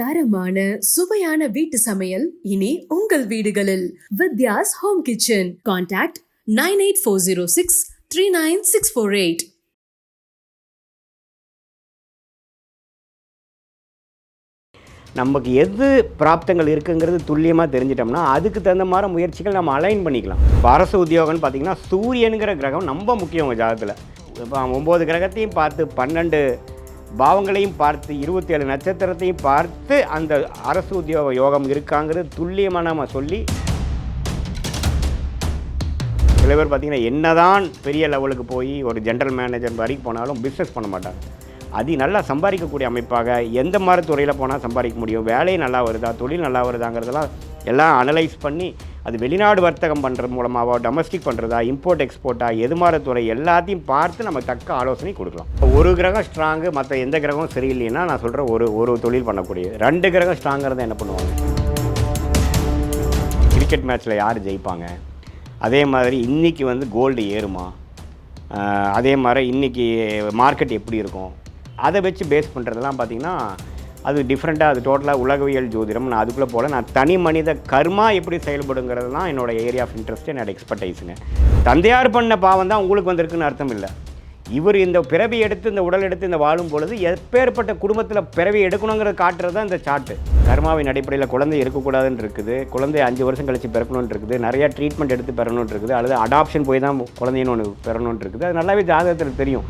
தரமான சுவையான வீட்டு சமையல் இனி உங்கள் வீடுகளில். Vidya's home kitchen. Contact nine eight four zero six three nine six four eight. நமக்கு எது பிராப்தங்கள் இருக்குங்கிறது துல்லியமாக தெரிஞ்சிட்டோம்னா அதுக்கு தகுந்த மாதிரி முயற்சிகள் நம்ம அலைன் பண்ணிக்கலாம். அரசு உத்தியோகம்னு பார்த்தீங்கன்னா சூரியனுங்கிற கிரகம் ரொம்ப முக்கியம் உங்கள் ஜாதகத்தில். இப்போ ஒம்பது கிரகத்தையும் பார்த்து பன்னெண்டு பாவங்களையும் பார்த்து இருபத்தி ஏழு நட்சத்திரத்தையும் பார்த்து அந்த அரசு உத்தியோக யோகம் இருக்காங்கிறது துல்லியமாக நம்ம சொல்லி சில பேர் பார்த்திங்கன்னா என்னதான் பெரிய லெவலுக்கு போய் ஒரு ஜென்ரல் மேனேஜர் வரைக்கும் போனாலும் பிஸ்னஸ் பண்ண மாட்டாங்க. அது நல்லா சம்பாதிக்கக்கூடிய அமைப்பாக எந்த மாதிரி துறையில் போனால் சம்பாதிக்க முடியும் வேலையும் நல்லா வருதா தொழில் நல்லா வருதாங்கிறதெல்லாம் எல்லாம் அனலைஸ் பண்ணி அது வெளிநாடு வர்த்தகம் பண்ணுறது மூலமாவோ டொமஸ்டிக் பண்ணுறதா இம்போர்ட் எக்ஸ்போர்ட்டா எது மாதிரி துறை எல்லாத்தையும் பார்த்து நம்ம தக்க ஆலோசனை கொடுக்கலாம். ஒரு கிரகம் ஸ்ட்ராங்கு மற்ற எந்த கிரகமும் சரியில்லைன்னா நான் சொல்கிற ஒரு ஒரு தொழில் பண்ணக்கூடிய ரெண்டு கிரகம் ஸ்ட்ராங்கிறத என்ன பண்ணுவாங்க? கிரிக்கெட் மேட்ச்சில் யார் ஜெயிப்பாங்க? அதே மாதிரி இன்றைக்கி வந்து கோல்டு ஏறுமா? அதே மாதிரி இன்றைக்கி மார்க்கெட் எப்படி இருக்கும்? அதை வச்சு பேஸ் பண்ணுறதெல்லாம் பார்த்திங்கன்னா அது டிஃப்ரெண்ட்டாக அது டோட்டலாக உலகவியல் ஜோதிடம். நான் அதுக்குள்ளே போகல நான் தனி மனித கர்மா எப்படி செயல்படுங்கிறது தான் என்னோட ஏரியா ஆஃப் இன்ட்ரெஸ்ட் என்னோடய எக்ஸ்பர்டைஸுங்க தந்தையார் பண்ண பாவம் தான் உங்களுக்கு வந்திருக்குன்னு அர்த்தம் இல்லை. இவர் இந்த பிறவி எடுத்து இந்த உடல் எடுத்து இந்த வாழும் பொழுது எப்பேற்பட்ட குடும்பத்தில் பிறவி எடுக்கணுங்கிறத காட்டுறது தான் இந்த சார்ட்டு கர்மாவின் அடிப்படையில் குழந்தை இருக்கக்கூடாதுன்னு இருக்குது. குழந்தை அஞ்சு வருஷம் கழிச்சு பிறக்கணும்னு இருக்குது. நிறையா ட்ரீட்மெண்ட் எடுத்து பெறணும்னு இருக்குது. அல்லது அடாப்ஷன் போய் தான் குழந்தைன்னு ஒன்று பெறணும்னு இருக்குது. அது நல்லாவே ஜாதகத்தில் தெரியும்.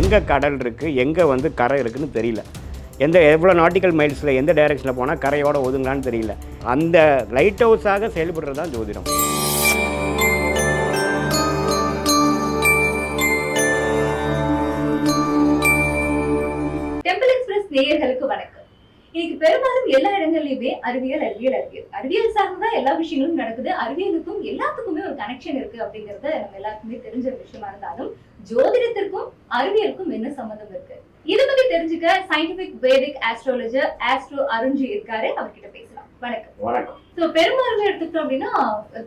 எங்கே கடல் இருக்குது எங்கே வந்து கரை இருக்குதுன்னு தெரியல. எந்த எவ்வளோ நாட்டிக்கல் மைல்ஸில் எந்த டைரெக்ஷனில் போனால் கரையோட ஒதுங்கலான்னு தெரியல. அந்த லைட் ஹவுஸாக செயல்படுறது தான் ஜோதிடம். நேயர்களுக்கு வணக்கம். இன்னைக்கு பெரும்பாலும் எல்லா இடங்கள்லயுமே அறிவியல் அறிவியல் அறிவியல். அறிவியல் சார்ந்துதான் எல்லா விஷயங்களும் நடக்குது. அறிவியலுக்கும் எல்லாத்துக்குமே ஒரு கனெக்ஷன் இருக்கு அப்படிங்கறத நம்ம எல்லாருக்குமே தெரிஞ்ச விஷயமா இருந்தாலும் ஜோதிடத்திற்கும் அறிவியலுக்கும் என்ன சம்மந்தம் இருக்கு? இதை பத்தி தெரிஞ்சுக்க scientific Vedic astrologer astro Arunji இருக்காரு. அவர்கிட்ட பேசலாம். வணக்கம். வணக்கம். ஸோ பெரும்பான்மை எடுத்துக்கிட்டோம் அப்படின்னா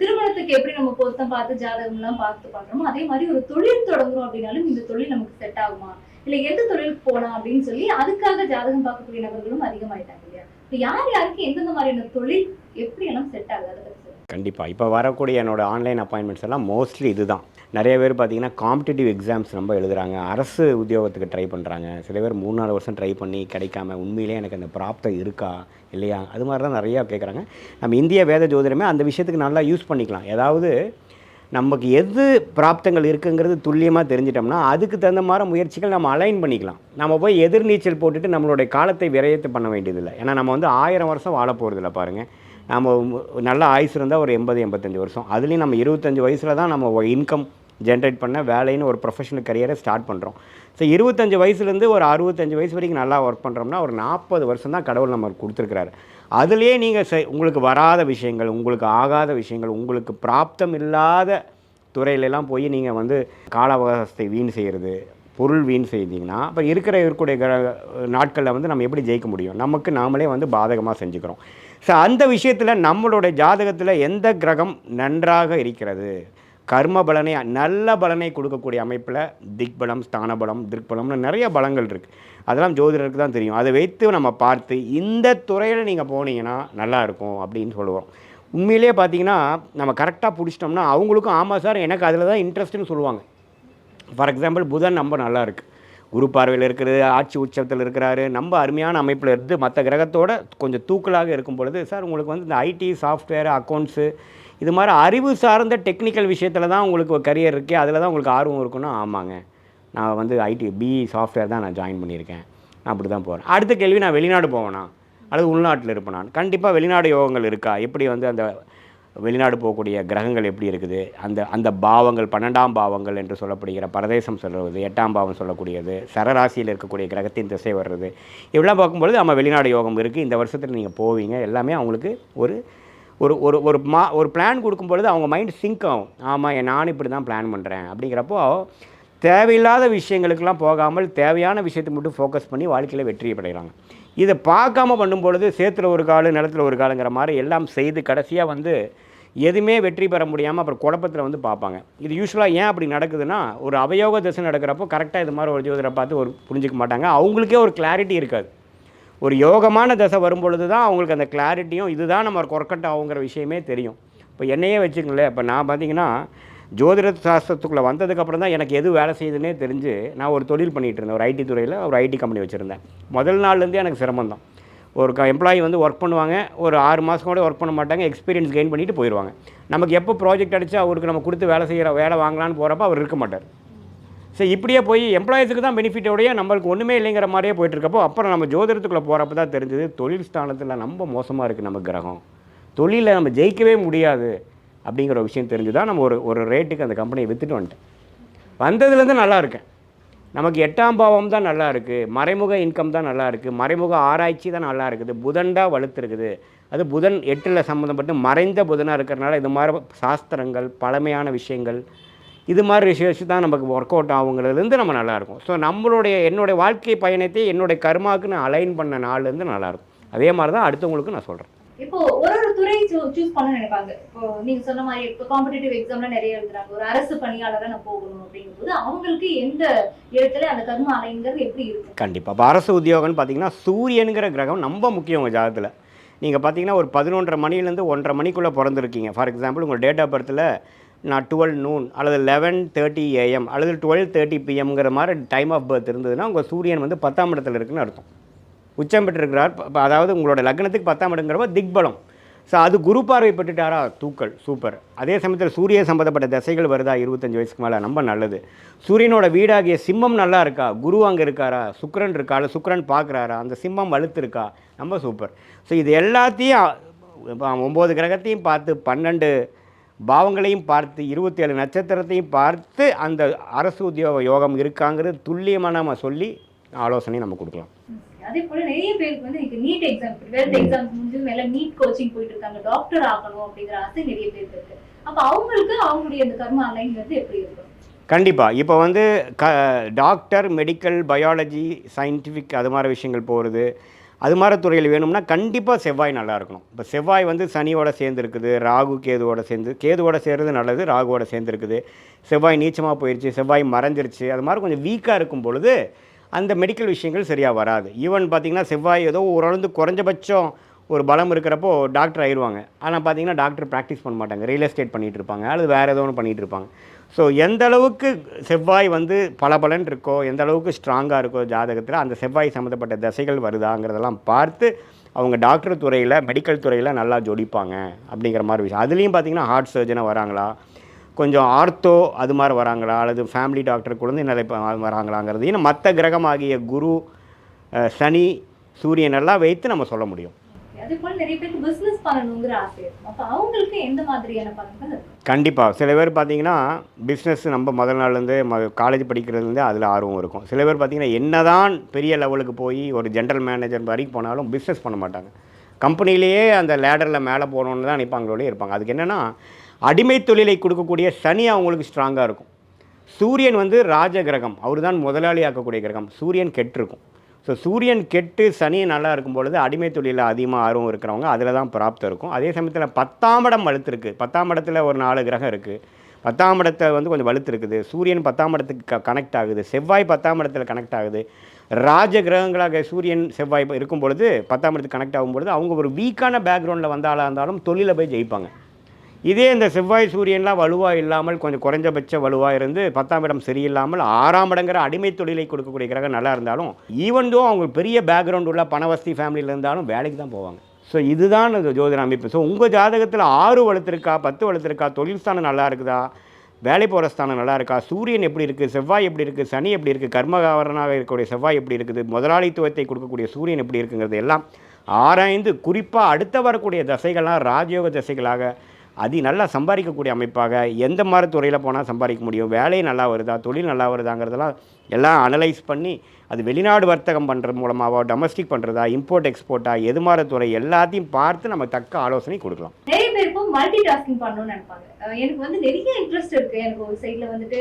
திருமணத்துக்கு எப்படி நம்ம பொருத்தம் பார்த்து ஜாதகம் எல்லாம் பார்த்து பண்றோமோ அதே மாதிரி ஒரு தொழில் தொடங்குறோம் அப்படின்னாலும் இந்த தொழில் நமக்கு செட் ஆகுமா? இல்ல எந்த தொழிலுக்கு போலாம் அப்படின்னு சொல்லி அதுக்காக ஜாதகம் பார்க்கக்கூடிய நபர்களும் அதிகமாயிட்டாங்க இல்லையா? யார் யாருக்கு எந்தெந்த மாதிரியான தொழில் எப்படி எல்லாம் செட் ஆகுது? அதை பத்தி சொல்லுங்க. கண்டிப்பாக இப்போ வரக்கூடிய என்னோட ஆன்லைன் அப்பாயின்மெண்ட்ஸ் எல்லாம் மோஸ்ட்லி இதுதான். நிறைய பேர் பார்த்தீங்கன்னா காம்படிட்டிவ் எக்ஸாம்ஸ் ரொம்ப எழுதுகிறாங்க அரசு உத்தியோகத்துக்கு ட்ரை பண்ணுறாங்க சில பேர் மூணு நாலு வருஷம் ட்ரை பண்ணி கிடைக்காம உண்மையிலே எனக்கு அந்த பிராப்தம் இருக்கா? இல்லையா? அது மாதிரி தான் நிறையா கேட்குறாங்க. நம்ம இந்திய வேத ஜோதிடமே அந்த விஷயத்துக்கு நல்லா யூஸ் பண்ணிக்கலாம். ஏதாவது நமக்கு எது பிராப்தங்கள் இருக்குங்கிறது துல்லியமாக தெரிஞ்சிட்டோம்னா அதுக்கு தகுந்த மாதிரி முயற்சிகள் நம்ம அலைன் பண்ணிக்கலாம். நம்ம போய் எதிர்நீச்சல் போட்டுட்டு நம்மளுடைய காலத்தை விரயத்தை பண்ண வேண்டியதில்லை. ஏன்னா நம்ம வந்து ஆயிரம் வருஷம் வாழ போகிறதில்ல பாருங்கள் நம்ம நல்ல ஆயுசு இருந்தால் ஒரு எண்பது எண்பத்தஞ்சு வருஷம். அதுலேயும் நம்ம இருபத்தஞ்சி வயசில் தான் நம்ம இன்கம் ஜென்ரேட் பண்ண வேலைன்னு ஒரு ப்ரொஃபஷனல் கரியரை ஸ்டார்ட் பண்ணுறோம் ஸோ இருபத்தஞ்சி வயசுலேருந்து ஒரு அறுபத்தஞ்சு வயசு வரைக்கும் நல்லா ஒர்க் பண்ணுறோம்னா ஒரு நாற்பது வருஷம் தான் கடவுள் நமக்கு கொடுத்துருக்குறாரு. அதுலேயே நீங்கள் செ உங்களுக்கு வராத விஷயங்கள் உங்களுக்கு ஆகாத விஷயங்கள் உங்களுக்கு பிராப்தம் இல்லாத துறையிலெல்லாம் போய் நீங்கள் வந்து கால அவகாசத்தை வீண் செய்கிறது பொருள் வீண் செய்தீங்கன்னா அப்போ இருக்கிற இருக்கக்கூடிய நாட்களில் வந்து நம்ம எப்படி ஜெயிக்க முடியும்? நமக்கு நாமளே வந்து பாதகமாக செஞ்சுக்கிறோம். ஸோ அந்த விஷயத்தில் நம்மளுடைய ஜாதகத்தில் எந்த கிரகம் நன்றாக இருக்கிறது? கர்ம பலனை நல்ல பலனை கொடுக்கக்கூடிய அமைப்பில் திக்பலம் ஸ்தானபலம் திருக்பலம்னு நிறைய பலங்கள் இருக்குது அதெல்லாம் ஜோதிடருக்கு தான் தெரியும். அதை வைத்து நம்ம பார்த்து இந்த துறையில் நீங்கள் போனீங்கன்னா நல்லாயிருக்கும் அப்படின்னு சொல்லுவோம். உண்மையிலேயே பார்த்தீங்கன்னா நம்ம கரெக்டாக பிடிச்சிட்டோம்னா அவங்களுக்கும் ஆமாம் சார் எனக்கு அதில் தான் இன்ட்ரெஸ்ட்டுன்னு சொல்லுவாங்க. ஃபார் எக்ஸாம்பிள் புதன் நம்ம நல்லா இருக்குது குரு பார்வையில் இருக்கிறது ஆட்சி உச்சத்தில் இருக்கிறாரு நம்ம அருமையான அமைப்பில் இருந்து மற்ற கிரகத்தோட கொஞ்சம் தூக்கலாக இருக்கும் பொழுது சார் உங்களுக்கு வந்து இந்த ஐடி சாஃப்ட்வேர் அக்கௌண்ட்ஸு இது மாதிரி அறிவு சார்ந்த டெக்னிக்கல் விஷயத்தில் தான் உங்களுக்கு கரியர் இருக்குது அதில் தான் உங்களுக்கு ஆர்வம் இருக்குன்னா ஆமாங்க. நான் வந்து ஐடி பிஇ சாஃப்ட்வேர் தான் நான் ஜாயின் பண்ணியிருக்கேன். நான் அப்படி தான் போகிறேன் அடுத்த கேள்வி நான் வெளிநாடு போவேனா? அல்லது உள்நாட்டில் இருப்பேன்? நான் கண்டிப்பாக வெளிநாடு யோகங்கள் இருக்கா? எப்படி வந்து அந்த வெளிநாடு போகக்கூடிய கிரகங்கள் எப்படி இருக்குது? அந்த அந்த பாவங்கள் பன்னெண்டாம் பாவங்கள் என்று சொல்லப்படுகிற பரதேசம் சொல்கிறது எட்டாம் பாவம் சொல்லக்கூடியது சரராசியில் இருக்கக்கூடிய கிரகத்தின் திசை வர்றது இவெல்லாம் பார்க்கும்பொழுது நம்ம வெளிநாடு யோகம் இருக்குது இந்த வருஷத்தில் நீங்கள் போவீங்க. எல்லாமே அவங்களுக்கு ஒரு ஒரு ஒரு ஒரு மா ஒரு பிளான் கொடுக்கும்பொழுது அவங்க மைண்ட் சிங்க் ஆகும். ஆமாம் நான் இப்படி தான் பிளான் பண்ணுறேன் அப்படிங்கிறப்போ தேவையில்லாத விஷயங்களுக்கெல்லாம் போகாமல் தேவையான விஷயத்தை மட்டும் ஃபோக்கஸ் பண்ணி வாழ்க்கையில் வெற்றி அடைகிறாங்க இதை பார்க்காம பண்ணும்பொழுது சேத்துல ஒரு கால் நிலத்தில் ஒரு காலுங்கிற மாதிரி எல்லாம் செய்து கடைசியாக வந்து எதுவுமே வெற்றி பெற முடியாமல் அப்புறம் குழப்பத்தில் வந்து பார்ப்பாங்க. இது யூஸ்வலாக ஏன் அப்படி நடக்குதுன்னா ஒரு அவயோக திசை நடக்கிறப்போ கரெக்டாக இது மாதிரி ஒரு ஜோதிடரை பார்த்து ஒரு புரிஞ்சிக்க மாட்டாங்க. அவங்களுக்கே ஒரு கிளாரிட்டி இருக்காது. ஒரு யோகமான தசை வரும்பொழுது தான் அவங்களுக்கு அந்த கிளாரிட்டியும் இதுதான் நம்ம கொர்க்கட் ஆகுங்கிற விஷயமே தெரியும். இப்போ என்னையே வச்சுக்கங்களேன். இப்போ நான் பார்த்தீங்கன்னா ஜோதிட சாஸ்திரத்துக்குள்ளே வந்ததுக்கப்புறம் தான் எனக்கு எது வேலை செய்யுதுன்னே தெரிஞ்சு நான் ஒரு தொழில் பண்ணிகிட்டு இருந்தேன். ஒரு ஐடி துறையில் ஒரு ஐடி கம்பெனி வச்சுருந்தேன். முதல் நாள்லேருந்தே எனக்கு சிரமம் தான். ஒரு க எம்ப்ளாயி வந்து ஒர்க் பண்ணுவாங்க. ஒரு ஆறு மாதம் கூட ஒர்க் பண்ண மாட்டாங்க. எக்ஸ்பீரியன்ஸ் கெயின் பண்ணிட்டு போயிடுவாங்க. நமக்கு எப்போ ப்ராஜெக்ட் அடித்து அவருக்கு நம்ம கொடுத்து வேலை செய்கிற வேலை வாங்கலான்னு போகிறப்ப அவர் இருக்க மாட்டார். சரி இப்படியே போய் எம்ப்ளாயிஸுக்கு தான் பெனிஃபிட்டோடைய நம்மளுக்கு ஒன்றுமே இல்லைங்கிற மாதிரியே போயிட்டுருக்கப்போ அப்புறம் நம்ம ஜோதிடத்துக்குள்ளே போகிறப்ப தான் தெரிஞ்சது தொழில் ஸ்தானத்தில் ரொம்ப மோசமாக இருக்குது நம்ம கிரகம். தொழிலில் நம்ம ஜெயிக்கவே முடியாது அப்படிங்கிற ஒரு விஷயம் தெரிஞ்சு தான் நம்ம ஒரு ஒரு ரேட்டுக்கு அந்த கம்பெனியை விற்றுட்டு வந்துட்டேன். வந்ததுலேருந்து நல்லா இருக்கேன். நமக்கு எட்டாம் பாவம் தான் நல்லா இருக்குது மறைமுக இன்கம் தான் நல்லா இருக்குது மறைமுக ஆராய்ச்சி தான் நல்லா இருக்குது புதன் வலுத்துருக்குது. அது புதன் எட்டில் சம்மந்தப்பட்டு மறைந்த புதனாக இருக்கிறனால இது மாதிரி சாஸ்திரங்கள் பழமையான விஷயங்கள் இது மாதிரி விஷயம் தான் நமக்கு ஒர்க் அவுட் ஆகுங்கிறதுலேருந்து நம்ம நல்லா இருக்கும் ஸோ நம்மளுடைய என்னுடைய வாழ்க்கை பயணத்தை என்னுடைய கர்மாவுக்கு நான் அலைன் பண்ண நாள்லேருந்து நல்லாயிருக்கும். அதே மாதிரி தான் அடுத்தவங்களுக்கு நான் சொல்கிறேன் இப்போ ஒரு ஒரு துறை சூஸ் பண்ண நினைப்பாங்க. இப்போ நீங்க சொன்ன மாதிரி இப்போ காம்படிட்டிவ் எக்ஸாம்ல நிறைய எழுதுறாங்க. ஒரு அரசு பணியாளரா நான் போகணும் அப்படிங்கும்போது அவங்களுக்கு எந்த இடத்துல அந்த கர்ம அலைங்கிறது எப்படி இருக்கும்? கண்டிப்பாக இப்போ அரசு உத்தியோகம்னு பார்த்தீங்கன்னா சூரியனுங்கிற கிரகம் ரொம்ப முக்கியம் உங்கள் ஜாதகத்தில். நீங்கள் பார்த்தீங்கன்னா ஒரு பதினொன்றரை மணிலேருந்து ஒன்றரை மணிக்குள்ளே பிறந்திருக்கீங்க. ஃபார் எக்ஸாம்பிள் உங்கள் டேட் ஆஃப் பர்த்தில் நான் டுவெல் நூன் அல்லது லெவன் தேர்ட்டி ஏஎம் அல்லது டுவெல் தேர்ட்டி பிஎம்ங்கிற மாதிரி டைம் ஆஃப் பர்த் இருந்ததுன்னா உங்கள் சூரியன் வந்து பத்தாம் இடத்துல இருக்குன்னு அர்த்தம். உச்சம் பெற்றிருக்கிறார். அதாவது உங்களோட லக்னத்துக்கு பத்தாம் இடங்கிறப்ப திக்பலம். ஸோ அது குரு பார்வை பெற்றுட்டாரா? தூக்கல். சூப்பர் அதே சமயத்தில் சூரிய சம்மந்தப்பட்ட திசைகள் வருதா? இருபத்தஞ்சு வயசுக்கு மேலே ரொம்ப நல்லது. சூரியனோட வீடாகிய சிம்மம் நல்லா இருக்கா? குரு அங்கே இருக்காரா? சுக்கரன் இருக்கா? இல்லை சுக்கரன் பார்க்குறாரா? அந்த சிம்மம் வலுத்துருக்கா? ரொம்ப சூப்பர் ஸோ இது எல்லாத்தையும் ஒம்பது கிரகத்தையும் பார்த்து பன்னெண்டு பாவங்களையும் பார்த்து இருபத்தி ஏழு நட்சத்திரத்தையும் பார்த்து அந்த அரசு உத்தியோக யோகம் இருக்காங்கிறது துல்லியமாக நம்ம சொல்லி ஆலோசனை நம்ம கொடுக்கலாம். அதே போல நிறைய பேருக்கு வந்து இன்னைக்கு நீட் எக்ஸாம் டுவெல்த் எக்ஸாம் முடிஞ்சது மேல நீட் கோச்சிங் போயிட்டு இருக்காங்க. டாக்டர் ஆகணும் அப்படிங்கிற ஆசை நிறைய பேருக்கு இருக்கு. அப்ப அவங்களுக்கு அவங்களுடைய அந்த கர்ம அலைங்கிறது எப்படி இருக்கும்? கண்டிப்பாக இப்போ வந்து க டாக்டர் மெடிக்கல் பயாலஜி சயின்டிஃபிக் அது மாதிரி விஷயங்கள் போகிறது அது மாதிரி துறையில் வேணும்னா கண்டிப்பாக செவ்வாய் நல்லா இருக்கணும் இப்போ செவ்வாய் வந்து சனியோட சேர்ந்துருக்குது ராகு கேதுவோட சேர்ந்து கேதுவோட சேர்றது நல்லது ராகுவோட சேர்ந்துருக்குது. செவ்வாய் நீச்சமாக போயிடுச்சு செவ்வாய் மறைஞ்சிருச்சு அது மாதிரி கொஞ்சம் வீக்காக இருக்கும் பொழுது அந்த மெடிக்கல் விஷயங்கள் சரியாக வராது. ஈவன் பார்த்தீங்கன்னா செவ்வாய் ஏதோ ஓரளந்து குறைஞ்சபட்சம் ஒரு பலம் இருக்கிறப்போ டாக்டர் ஆயிடுவாங்க ஆனால் பார்த்தீங்கன்னா டாக்டர் ப்ராக்டிஸ் பண்ண மாட்டாங்க. ரியல் எஸ்டேட் பண்ணிகிட்டு இருப்பாங்க. அல்லது வேறு ஏதோ ஒன்று பண்ணிகிட்டு இருப்பாங்க. ஸோ எந்த அளவுக்கு செவ்வாய் வந்து பளபளன்னு இருக்கோ எந்த அளவுக்கு ஸ்ட்ராங்காக இருக்கோ ஜாதகத்தில் அந்த செவ்வாய் சம்மந்தப்பட்ட தசைகள் வருதாங்கிறதெல்லாம் பார்த்து அவங்க டாக்டர் துறையில் மெடிக்கல் துறையில் நல்லா ஜொலிப்பாங்க அப்படிங்கிற மாதிரி விஷயம். அதுலேயும் பார்த்தீங்கன்னா ஹார்ட் சர்ஜனாக வராங்களா? கொஞ்சம் ஆர்த்தோ அது மாதிரி வராங்களா? அல்லது ஃபேமிலி டாக்டர் குழந்தை நிலை வராங்களாங்கிறது இன்னும் மற்ற கிரகமாகிய குரு சனி சூரியன் எல்லாம் வைத்து நம்ம சொல்ல முடியும். அதே போல் நிறைய பேருக்கு பிஸ்னஸ் பண்ணணுங்கிற ஆசை இருக்கும். அவங்களுக்கு எந்த மாதிரியான பலன்கள் இருக்கும்? கண்டிப்பாக சில பேர் பார்த்தீங்கன்னா பிஸ்னஸ் நம்ம முதல் நாள்லேருந்து ம காலேஜ் படிக்கிறதுலேருந்தே அதில் ஆர்வம் இருக்கும். சில பேர் பார்த்தீங்கன்னா என்னதான் பெரிய லெவலுக்கு போய் ஒரு ஜென்ரல் மேனேஜர் வரைக்கும் போனாலும் பிஸ்னஸ் பண்ண மாட்டாங்க. கம்பெனிலேயே அந்த லேடரில் மேலே போகணுன்னு தான் நினைப்பாங்களோடய இருப்பாங்க. அதுக்கு என்னென்னா அடிமை தொழிலை கொடுக்கக்கூடிய சனி அவங்களுக்கு ஸ்ட்ராங்காக இருக்கும். சூரியன் வந்து ராஜ கிரகம். அவர் தான் முதலாளி ஆக்கக்கூடிய கிரகம். சூரியன் கெட்டிருக்கும். ஸோ சூரியன் கெட்டு சனி நல்லா இருக்கும் பொழுது அடிமை தொழிலில் அதிகமாக ஆர்வம் இருக்கிறவங்க அதில் தான் பிராப்தம் இருக்கும். அதே சமயத்தில் பத்தாம் இடம் வலுத்துருக்கு. பத்தாம் இடத்துல ஒரு நாலு கிரகம் இருக்குது பத்தாம் இடத்துல வந்து கொஞ்சம் வலுத்துருக்குது. சூரியன் பத்தாம் இடத்துக்கு கனெக்ட் ஆகுது. செவ்வாய் பத்தாம் இடத்துல கனெக்ட் ஆகுது. ராஜ கிரகங்களாக சூரியன் செவ்வாய் இருக்கும் பொழுது பத்தாம் இடத்துக்கு கனெக்ட் ஆகும் பொழுது அவங்க ஒரு வீக்கான பேக்ரவுண்டில் வந்தாலாக இருந்தாலும் தொழிலில் போய் ஜெயிப்பாங்க. இதே இந்த செவ்வாய் சூரியன்லாம் வலுவாக இல்லாமல் கொஞ்சம் குறைஞ்சபட்ச வலுவாக இருந்து பத்தாம் இடம் சரியில்லாமல் ஆறாம் இடங்கிற அடிமை தொழிலை கொடுக்கக்கூடிய கிரகம் நல்லா இருந்தாலும் ஈவன் தோ அவங்க பெரிய பேக்ரவுண்ட் உள்ள பணவசதி ஃபேமிலியில் இருந்தாலும் வேலைக்கு தான் போவாங்க. ஸோ இதுதான் இந்த ஜோதிட அமைப்பு. ஸோ உங்கள் ஜாதகத்தில் ஆறு வளர்த்துருக்கா பத்து வளர்த்துருக்கா தொழில் ஸ்தானம் நல்லா இருக்குதா? வேலை போகிற ஸ்தானம் நல்லா இருக்கா? சூரியன் எப்படி இருக்குது செவ்வாய் எப்படி இருக்குது சனி எப்படி இருக்குது கர்மகாவரனாக இருக்கக்கூடிய செவ்வாய் எப்படி இருக்குது? முதலாளித்துவத்தை கொடுக்கக்கூடிய சூரியன் எப்படி இருக்குங்கிறது எல்லாம் ஆராய்ந்து குறிப்பாக அடுத்த வரக்கூடிய தசைகள்லாம் ராஜயோக தசைகளாக அது நல்லா சம்பாதிக்கக்கூடிய அமைப்பாக எந்த மாதிரி துறையில் போனால் சம்பாதிக்க முடியும்? வேலை நல்லா வருதா? தொழில் நல்லா வருதாங்கிறதெல்லாம் எல்லாம் அனலைஸ் பண்ணி அது வெளிநாடு வர்த்தகம் பண்ணுறது மூலமாவோ டொமஸ்டிக் பண்ணுறதா இம்போர்ட் எக்ஸ்போர்ட்டா எது மாதிரி துறை எல்லாத்தையும் பார்த்து நம்ம தக்க ஆலோசனை கொடுக்கலாம். நிறைய பேருக்கும் மல்டி டாஸ்கிங் பண்ணணும்னு நினைப்பாங்க. எனக்கு வந்து நிறைய இன்ட்ரெஸ்ட் இருக்கு. எனக்கு ஒரு சைட்ல வந்துட்டு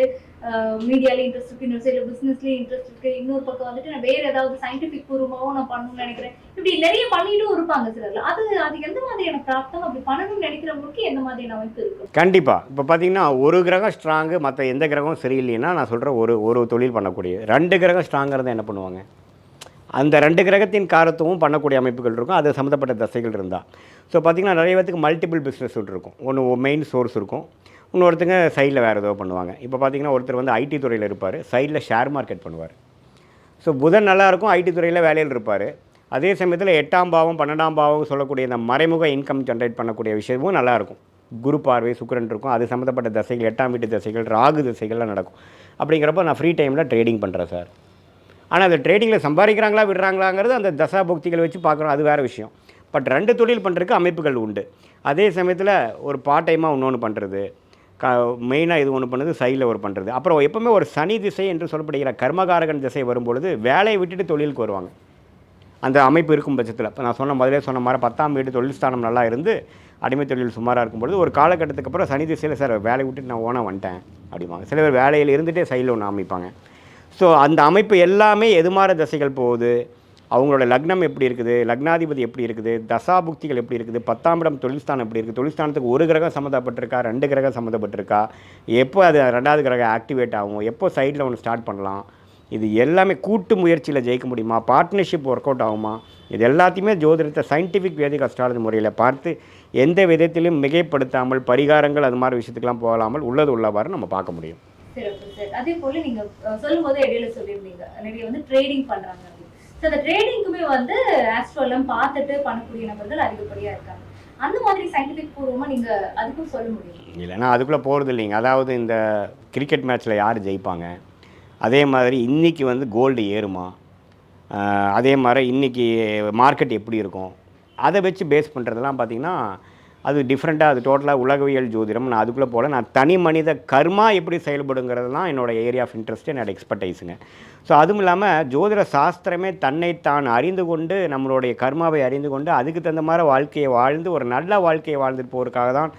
மீடியால இன்ட்ரெஸ்ட் இருக்கு. இன்னொரு சைட்ல பிசினஸ்லயும் இன்ட்ரெஸ்ட் இருக்கு. இன்னொரு பக்கம் வந்துட்டு நான் வேற ஏதாவது சயின்டிபிக் பூர்வமாகவும் நான் பண்ணணும்னு நினைக்கிறேன். இப்படி நிறைய பண்ணிட்டும் இருப்பாங்க சிலர்ல. அது அது எந்த மாதிரியான பிராப்தம்? அப்படி பண்ணணும்னு நினைக்கிறவங்களுக்கு எந்த மாதிரியான அமைப்பு இருக்கும்? கண்டிப்பாக இப்போ பார்த்தீங்கன்னா ஒரு கிரகம் ஸ்ட்ராங்கு மற்ற எந்த கிரகமும் சரியில்லைன்னா நான் சொல்கிறேன் ஒரு ஒரு தொழில் பண்ணக்கூடிய ரெண்டு கிரகம் ஸ்ட்ராங்கிறத என்ன பண்ணுவாங்க? அந்த ரெண்டு கிரகத்தின் காரத்துவம் பண்ணக்கூடிய அமைப்புகள் இருக்கும். அது சம்மந்தப்பட்ட தசைகள் இருந்தால் ஸோ பார்த்திங்கன்னா நிறைய பேத்துக்கு மல்டிபிள் பிஸ்னஸ் இருக்கும். ஒன்று மெயின் சோர்ஸ் இருக்கும். இன்னொருத்தங்க சைடில் வேறு ஏதோ பண்ணுவாங்க. இப்போ பார்த்தீங்கன்னா ஒருத்தர் வந்து ஐடி துறையில் இருப்பார். சைடில் ஷேர் மார்க்கெட் பண்ணுவார். ஸோ புதன் நல்லாயிருக்கும் ஐடி துறையில் வேலையில் இருப்பார். அதே சமயத்தில் எட்டாம் பாவம் பன்னெண்டாம் பாவம் சொல்லக்கூடிய இந்த மறைமுக இன்கம் ஜென்ரேட் பண்ணக்கூடிய விஷயமும் நல்லாயிருக்கும் குரு பார்வை சுக்கரன் இருக்கும். அது சம்மந்தப்பட்ட தசைகள் எட்டாம் வீட்டு தசைகள் ராகு தசைகள்லாம் நடக்கும். அப்படிங்கிறப்ப நான் ஃப்ரீ டைமில் ட்ரேடிங் பண்ணுறேன் சார் ஆனால் அந்த ட்ரேடிங்கில் சம்பாதிக்கிறாங்களா விடுறாங்களாங்கிறது அந்த தசாபுக்திகளை வச்சு பார்க்குறோம். அது வேறு விஷயம். பட் ரெண்டு தொழில் பண்ணுறதுக்கு அமைப்புகள் உண்டு. அதே சமயத்தில் ஒரு பார்ட் டைமாக இன்னொன்று பண்ணுறது க மெயினாக இது ஒன்று பண்ணுறது சைடில் ஒரு பண்ணுறது அப்புறம் எப்போவுமே ஒரு சனி திசை என்று சொல்லப்படுகிற கர்மகாரகன் திசை வரும்பொழுது வேலையை விட்டுட்டு தொழிலுக்கு வருவாங்க. அந்த அமைப்பு இருக்கும் பட்சத்தில். இப்போ நான் சொன்ன முதலே சொன்ன மாதிரி பத்தாம் வீடு தொழில் ஸ்தானம் நல்லா இருந்து அடிமை தொழில் சுமாராக இருக்கும்பொழுது ஒரு காலகட்டத்துக்கு அப்புறம் சனி திசையில் சார் வேலையை விட்டுட்டு நான் ஓனாக வந்துட்டேன் அப்படிம்பாங்க. சில பேர் வேலையில் இருந்துகிட்டே சைடில் ஒன்று அமைப்பாங்க. ஸோ அந்த அமைப்பு எல்லாமே எதுமாற தசைகள் போகுது? அவங்களோட லக்னம் எப்படி இருக்குது? லக்னாதிபதி எப்படி இருக்குது? தசாபுக்திகள் எப்படி இருக்குது? பத்தாம் இடம் தொழில்ஸ்தானம் எப்படி இருக்குது? தொழில்ஸ்தானத்துக்கு ஒரு கிரகம் சம்மந்தப்பட்டிருக்கா? ரெண்டு கிரகம் சம்மந்தப்பட்டிருக்கா? எப்போ அது ரெண்டாவது கிரகம் ஆக்டிவேட் ஆகும்? எப்போ சைடில் ஒன்று ஸ்டார்ட் பண்ணலாம்? இது எல்லாமே கூட்டு முயற்சியில் ஜெயிக்க முடியுமா? பார்ட்னர்ஷிப் ஒர்க் அவுட் ஆகுமா? இது எல்லாத்தையுமே ஜோதிடத்தை சயின்டிஃபிக் வேதிக் அஸ்ட்ராலஜி முறையில் பார்த்து எந்த விதத்திலும் மிகைப்படுத்தாமல் பரிகாரங்கள் அது மாதிரி விஷயத்துக்கெலாம் போகாமல் உள்ளது உள்ளவாறு நம்ம பார்க்க முடியும். சிறப்பு சார். அதே போல நீங்க சொல்லும் போது இடையில சொல்லியிருந்தீங்க. நிறைய வந்து ட்ரேடிங் பண்றாங்க ஸோ அந்த ட்ரேடிங்க்குமே வந்து ஆஸ்ட்ரோலாம் பார்த்துட்டு பண்ணக்கூடிய நபர்கள் அதிகப்படியா இருக்காங்க. அந்த மாதிரி சயின்டிஃபிக் பூர்வமாக நீங்கள் அதுக்கும் சொல்ல முடியும்? இல்லைன்னா அதுக்குள்ளே போகிறது இல்லைங்க. அதாவது இந்த கிரிக்கெட் மேட்ச்சில் யார் ஜெயிப்பாங்க? அதே மாதிரி இன்றைக்கி வந்து கோல்டு ஏறுமா? அதே மாதிரி இன்றைக்கி மார்க்கெட் எப்படி இருக்கும்? அதை வச்சு பேஸ் பண்ணுறதெல்லாம் பார்த்திங்கன்னா அது டிஃப்ரெண்ட்டாக அது டோட்டலாக உலகவியல் ஜோதிடம். நான் அதுக்குள்ளே போகல நான் தனி மனித கர்மா எப்படி செயல்படுங்கிறது தான் என்னோடய ஏரியா ஆஃப் இன்ட்ரெஸ்ட் என்னோடய எக்ஸ்பர்டைஸுங்க ஸோ அதுவும் இல்லாமல் ஜோதிட சாஸ்திரமே தன்னை தான் அறிந்து கொண்டு நம்மளுடைய கர்மாவை அறிந்து கொண்டு அதுக்கு தகுந்த மாதிரி வாழ்க்கையை வாழ்ந்து ஒரு நல்ல வாழ்க்கையை வாழ்ந்துட்டு போகிறதுக்காக தான்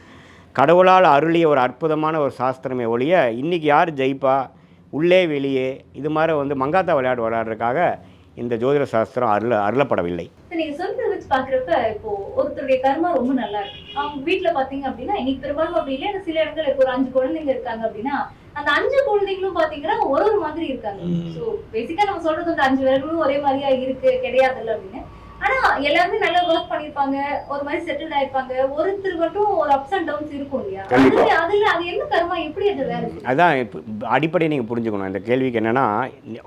கடவுளால் அருளிய ஒரு அற்புதமான ஒரு சாஸ்திரமே ஒழிய இன்றைக்கி யார் ஜெயிப்பா? உள்ளே வெளியே இது மாதிரி வந்து மங்காத்தா விளையாட்டு விளையாடுறதுக்காக இந்த ஜோதிட சாஸ்திரம் அருள அருளப்படவில்லை. நீங்க சொல்றத வச்சு பாக்குறப்ப இப்போ ஒருத்தருடைய கர்மா ரொம்ப நல்லா இருக்கு. அவங்க வீட்ல பாத்தீங்க அப்படின்னா இன்னைக்கு பெரும்பாலும் அப்படி இல்லை. சில இடங்கள்ல இப்போ ஒரு அஞ்சு குழந்தைங்க இருக்காங்க அப்படின்னா அந்த அஞ்சு குழந்தைங்களும் பாத்தீங்கன்னா ஒரு ஒரு மாதிரி இருக்காங்க. சோ பேசிக்கா நம்ம சொல்றது வந்து அஞ்சு விரல்களும் ஒரே மாதிரியா இருக்கு கிடையாதுல்ல அப்படின்னு. ஆனா எல்லாருமே நல்லா ஒர்க் பண்ணிருப்பாங்க ஒரு மாதிரி செட்டில் ஆயிருப்பாங்க. ஒருத்தர் மட்டும் ஒரு அப்ஸ் அண்ட் டவுன்ஸ் இருக்கும் இல்லையா. அதுல அது என்ன கர்மா? எப்படி அது செய்யும்? அதான் அடிப்படை நீங்கள் புரிஞ்சுக்கணும். இந்த கேள்விக்கு என்னென்னா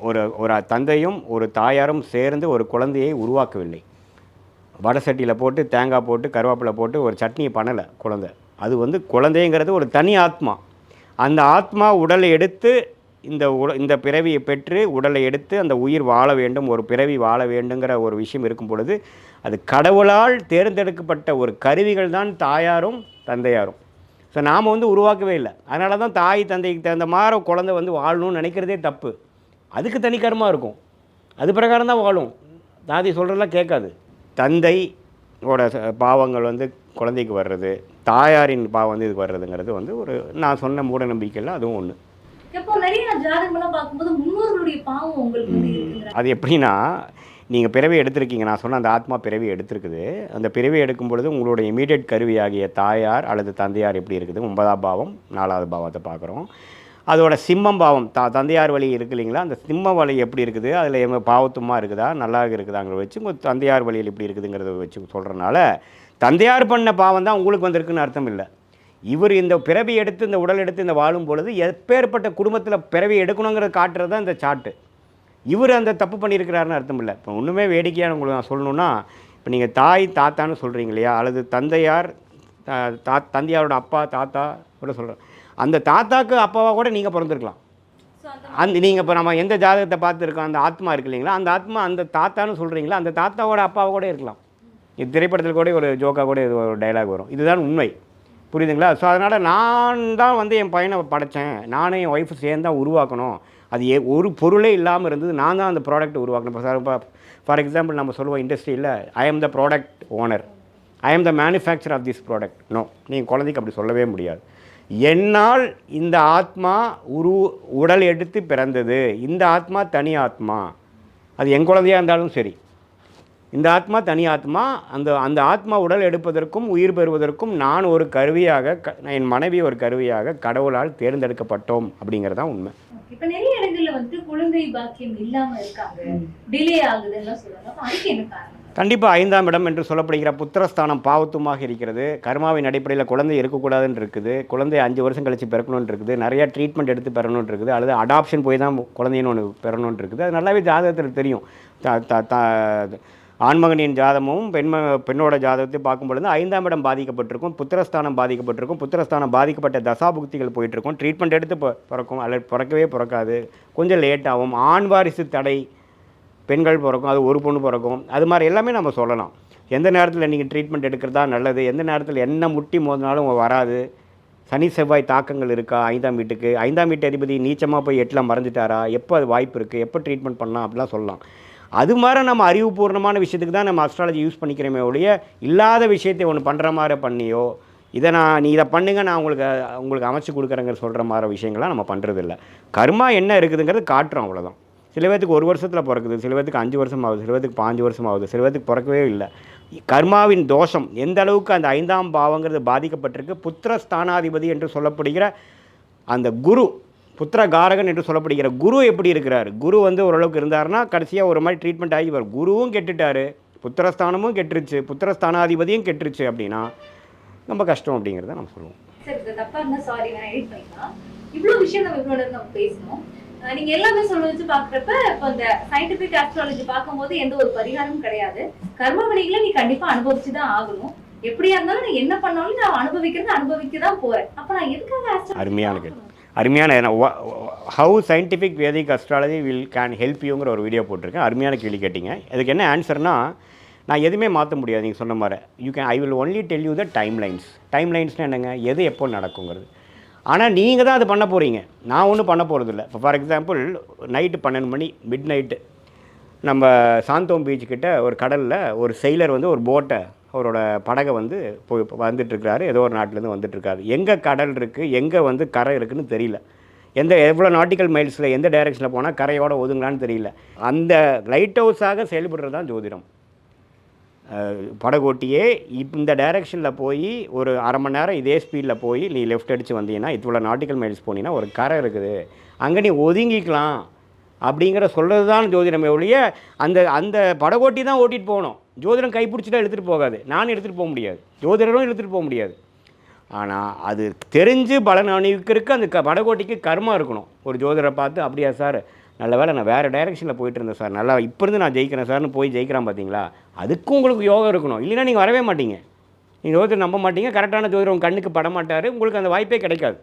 ஒரு ஒரு தந்தையும் ஒரு தாயாரும் சேர்ந்து ஒரு குழந்தையை உருவாக்கவில்லை. வடை சட்டியில் போட்டு தேங்காய் போட்டு கருவேப்பிலை போட்டு ஒரு சட்னியை பண்ணலை குழந்தை. அது வந்து குழந்தைங்கிறது ஒரு தனி ஆத்மா. அந்த ஆத்மா உடலை எடுத்து இந்த உட இந்த பிறவியை பெற்று உடலை எடுத்து அந்த உயிர் வாழ வேண்டும் ஒரு பிறவி வாழ வேண்டுங்கிற ஒரு விஷயம் இருக்கும் பொழுது அது கடவுளால் தேர்ந்தெடுக்கப்பட்ட ஒரு கருவிகள் தான் தாயாரும் தந்தையாரும். ஸோ நாம் வந்து உருவாக்கவே இல்லை. அதனால தான் தாய் தந்தைக்கு தகுந்த மாதிரி குழந்தை வந்து வாழணும்னு நினைக்கிறதே தப்பு. அதுக்கு தனி இருக்கும். அது பிரகாரம் தான் வாழும். தாதி சொல்கிறதெல்லாம் கேட்காது. தந்தை ஓட பாவங்கள் வந்து குழந்தைக்கு வர்றது தாயாரின் பாவம் வந்து இதுக்கு வர்றதுங்கிறது வந்து ஒரு நான் சொன்ன மூட நம்பிக்கையில் அதுவும் ஒன்று அது எப்படின்னா நீங்கள் பிறவி எடுத்திருக்கீங்க நான் சொன்ன அந்த ஆத்மா பிறவி எடுத்திருக்குது. அந்த பிறவி எடுக்கும் பொழுது உங்களுடைய இமீடியட் கருவியாகிய தாயார் அல்லது தந்தையார் எப்படி இருக்குது ஒன்பதாம் பாவம் நாலாவது பாவத்தை பார்க்குறோம். அதோட சிம்மம் பாவம் த தந்தையார் வழி இருக்கு இல்லைங்களா? அந்த சிம்ம வழி எப்படி இருக்குது? அதில் எங்கள் பாவத்துமாக இருக்குதா? நல்லா இருக்குதாங்கிறத வச்சு உங்கள் தந்தையார் வழியில் எப்படி இருக்குதுங்கிறத வச்சு சொல்கிறனால தந்தையார் பண்ண பாவம் தான் உங்களுக்கு வந்திருக்குன்னு அர்த்தம் இல்லை. இவர் இந்த பிறவி எடுத்து இந்த உடல் எடுத்து இந்த வாழும் பொழுது எப்பேற்பட்ட குடும்பத்தில் பிறவி எடுக்கணுங்கிறத காட்டுறது தான் இந்த சாட்டு. இவர் அந்த தப்பு பண்ணியிருக்கிறாருன்னு அர்த்தம் இல்லை. இப்போ ஒன்றுமே வேடிக்கையான உங்களுக்கு நான் சொல்லணுன்னா இப்போ நீங்கள் தாய் தாத்தான்னு சொல்கிறீங்க இல்லையா? அல்லது தந்தையார் தா தந்தையாரோட அப்பா தாத்தா கூட சொல்கிறேன் அந்த தாத்தாக்கு அப்பாவாக கூட நீங்கள் பிறந்திருக்கலாம். அந்த நீங்கள் இப்போ நம்ம எந்த ஜாதகத்தை பார்த்துருக்கோம் அந்த ஆத்மா இருக்கு இல்லைங்களா? அந்த ஆத்மா அந்த தாத்தான்னு சொல்கிறீங்களா அந்த தாத்தாவோட அப்பாவை கூட இருக்கலாம். இது திரைப்படத்தில் கூட ஒரு ஜோக்காக கூட இது ஒரு டைலாக் வரும். இதுதான் உண்மை. புரியுதுங்களா? ஸோ அதனால் நான் தான் வந்து என் பையனை படைத்தேன் நானும் என் ஒய்ஃபு சேர்ந்து தான் உருவாக்கணும். அது ஏ ஒரு பொருளே இல்லாமல் இருந்தது. நான் தான் அந்த ப்ராடக்ட் உருவாக்கணும். இப்போ ஃபார் ஃபார் எக்ஸாம்பிள் நம்ம சொல்லுவோம் இண்டஸ்ட்ரியில் ஐ am the product owner I am the manufacture of this product no நீங்கள் குழந்தைக்கு அப்படி சொல்லவே முடியாது. என்னால் இந்த ஆத்மா உரு உடல் எடுத்து பிறந்தது. இந்த ஆத்மா தனி ஆத்மா. அது என் குழந்தையாக இருந்தாலும் சரி. இந்த ஆத்மா தனி ஆத்மா அந்த அந்த ஆத்மா உடல் எடுப்பதற்கும் உயிர் பெறுவதற்கும் நான் ஒரு கருவியாக என் மனைவி ஒரு கருவியாக கடவுளால் தேர்ந்தெடுக்கப்பட்டோம் அப்படிங்கிறது தான் உண்மை. இப்ப நிறைய இடங்கள்ல வந்து குழந்தை பாக்கியம் இல்லாம இருக்காங்க. டிலே ஆகுதுன்னு அப்ப அதுக்கு என்ன காரணம்? கண்டிப்பாக ஐந்தாம் இடம் என்று சொல்லப்படுகிற புத்திரஸ்தானம் பாவத்துமாக இருக்கிறது. கர்மாவின் அடிப்படையில் குழந்தை இருக்கக்கூடாதுன்னு இருக்குது. குழந்தை அஞ்சு வருஷம் கழிச்சு பிறக்கணும்னு இருக்குது. நிறைய ட்ரீட்மெண்ட் எடுத்து பெறணும்னு இருக்குது. அல்லது அடாப்ஷன் போய் தான் குழந்தைன்னு ஒன்று பெறணும்னு இருக்குது. அது நல்லாவே ஜாதகத்தில் தெரியும். த த த ஆண்மகனின் ஜாதமும் பெண்ம பெண்ணோட ஜாதகத்தை பார்க்கும் பொழுது ஐந்தாம் இடம் பாதிக்கப்பட்டிருக்கும். புத்திரஸ்தானம் பாதிக்கப்பட்டிருக்கும். புத்திரஸ்தானம் பாதிக்கப்பட்ட தசாபுக்திகள் போயிட்டுருக்கும். ட்ரீட்மெண்ட் எடுத்து பிறக்கும். அல்லது பிறக்கவே பிறக்காது. கொஞ்சம் லேட் ஆகும். ஆண் வாரிசு தடை பெண்கள் பிறக்கும் அது ஒரு பொண்ணு பிறக்கும். அது மாதிரி எல்லாமே நம்ம சொல்லலாம். எந்த நேரத்தில் நீங்கள் ட்ரீட்மெண்ட் எடுக்கிறதா நல்லது எந்த நேரத்தில் என்ன முட்டி மோதினாலும் வராது. சனி செவ்வாய் தாக்கங்கள் இருக்கா? ஐந்தாம் வீட்டுக்கு. ஐந்தாம் வீட்டு அதிபதி நீச்சமாக போய் எட்டில் மறைஞ்சிட்டாரா? எப்போ அது வாய்ப்பு இருக்குது எப்போ ட்ரீட்மெண்ட் பண்ணலாம்? அப்படிலாம் சொல்லலாம். அது மாதிரி நம்ம அறிவுபூர்ணமான விஷயத்துக்கு தான் நம்ம அஸ்ட்ராலஜி யூஸ் பண்ணிக்கிறோமே ஒழிய இல்லாத விஷயத்தை ஒன்று பண்ணுற மாதிரி பண்ணியோ இதை நான் நீ இதை பண்ணுங்க நான் உங்களுக்கு உங்களுக்கு அமைச்சு கொடுக்குறேங்கிற சொல்கிற மாதிரி விஷயங்கள்லாம் நம்ம பண்ணுறதில்ல கர்மா என்ன இருக்குதுங்கிறது காட்டுறோம் அவ்வளோதான் சில பேர்த்துக்கு ஒரு வருஷத்தில் பிறக்குது சில பேர்த்துக்கு அஞ்சு வருஷம் ஆகுது சில பேர்த்துக்கு பாஞ்சு வருஷம் ஆகுது சில பேர்த்துக்கு பிறக்கவே இல்லை. கர்மாவின் தோஷம் எந்த அளவுக்கு அந்த ஐந்தாம் பாவங்கிறது பாதிக்கப்பட்டிருக்கு புத்திர ஸ்தானாதிபதி என்று சொல்லப்படுகிற அந்த குரு புத்திர காரகன் என்று சொல்லப்படுகிற குரு எப்படி இருக்கிறார்? குரு வந்து ஓரளவுக்கு இருந்தார்னா கடைசியாக ஒரு மாதிரி ட்ரீட்மெண்ட் ஆகி வரும் குருவும் கெட்டுட்டாரு புத்திரஸ்தானமும் கெட்டுருச்சு புத்திரஸ்தானாதிபதியும் கெட்டுருச்சு அப்படின்னா ரொம்ப கஷ்டம் அப்படிங்கிறத நம்ம சொல்லுவோம். சார் சாரி நான் எடிட் பண்ணிக்கலாம். விஷயம் நம்ம நேரம் நம்ம பேசணும். நீங்க எல்லாமே சொல்ல வச்சு பாக்குறப்ப இப்ப இந்த சயின்டிபிக் ஆஸ்ட்ராலஜி பார்க்கும்போது எந்த ஒரு பரிகாரமும் கிடையாது. கர்ம வினைகளை நீ கண்டிப்பா அனுபவிச்சுதான் ஆகணும். எப்படியா இருந்தாலும் நீ என்ன பண்ணாலும் நான் அனுபவிக்கிறது அனுபவிக்க தான் போறேன். அப்ப நான் எதுக்காக அருமையான பார்க்கணும்? அருமையான how scientific Vedic astrology will can help யூங்கிற ஒரு வீடியோ போட்டிருக்கேன். அருமையான கேள்வி கேட்டிங்க. அதுக்கு என்ன ஆன்சர்னா நான் எதுவுமே மாற்ற முடியாது. நீங்கள் சொன்ன மாதிரி you can I will only tell you the time lines time லைன்ஸ்னால் என்னங்க? எது எப்போ நடக்குங்கிறது. ஆனால் நீங்கள் தான் அது பண்ண போகிறீங்க நான் ஒன்றும் பண்ண போகிறதில்ல இப்போ ஃபார் எக்ஸாம்பிள் நைட்டு பன்னெண்டு மணி மிட் நைட்டு நம்ம சாந்தோம் பீச் கிட்ட ஒரு கடலில் ஒரு செயலர் வந்து ஒரு போட்டை அவரோட படகை வந்து போய் வந்துட்டுருக்காரு ஏதோ ஒரு நாட்டிலேருந்து வந்துட்டுருக்காரு. எங்கே கடல் இருக்குது எங்கே வந்து கரை இருக்குன்னு தெரியல. எந்த எவ்வளோ நாட்டிக்கல் மைல்ஸில் எந்த டைரெக்ஷனில் போனால் கரையோடு ஒதுங்கலான்னு தெரியல. அந்த லைட் ஹவுஸாக செயல்படுறது தான் ஜோதிடம். படகோட்டியே இப் இந்த டைரெக்ஷனில் போய் ஒரு அரை மணி நேரம் இதே ஸ்பீடில் போய் நீ லெஃப்ட் அடித்து வந்தீங்கன்னா இவ்வளோ நாட்டிக்கல் மைல்ஸ் போனீங்கன்னா ஒரு கரை இருக்குது. அங்கே நீ ஒதுங்கிக்கலாம் அப்படிங்கிற சொல்கிறது தான் ஜோதிடமே ஒழிய அந்த அந்த படகோட்டி தான் ஓட்டிகிட்டு போகணும். ஜோதிடம் கைப்பிடிச்சிட்டா எடுத்துகிட்டு போகாது. நானும் எடுத்துகிட்டு போக முடியாது. ஜோதிடரும் எடுத்துகிட்டு போக முடியாது. ஆனால் அது தெரிஞ்சு பலன் அணிவிக்கிறதுக்கு அந்த க படகோட்டிக்கு கர்மா இருக்கணும். ஒரு ஜோதிடரை பார்த்து அப்படியா சார் நல்ல வேலை நான் வேறு டைரெக்ஷனில் போயிட்டு இருந்தேன் சார் நல்லா இப்போ இருந்து நான் ஜெயிக்கிறேன் சார்னு போய் ஜெயிக்கிறான் பார்த்தீங்களா அதுக்கும் உங்களுக்கு யோகம் இருக்கணும். இல்லைன்னா நீங்கள் வரவே மாட்டீங்க. நீங்கள் ஜோதிடர் நம்ப மாட்டீங்க. கரெக்டான ஜோதிடர் உங்கள் கண்ணுக்கு படமாட்டார். உங்களுக்கு அந்த வாய்ப்பே கிடைக்காது.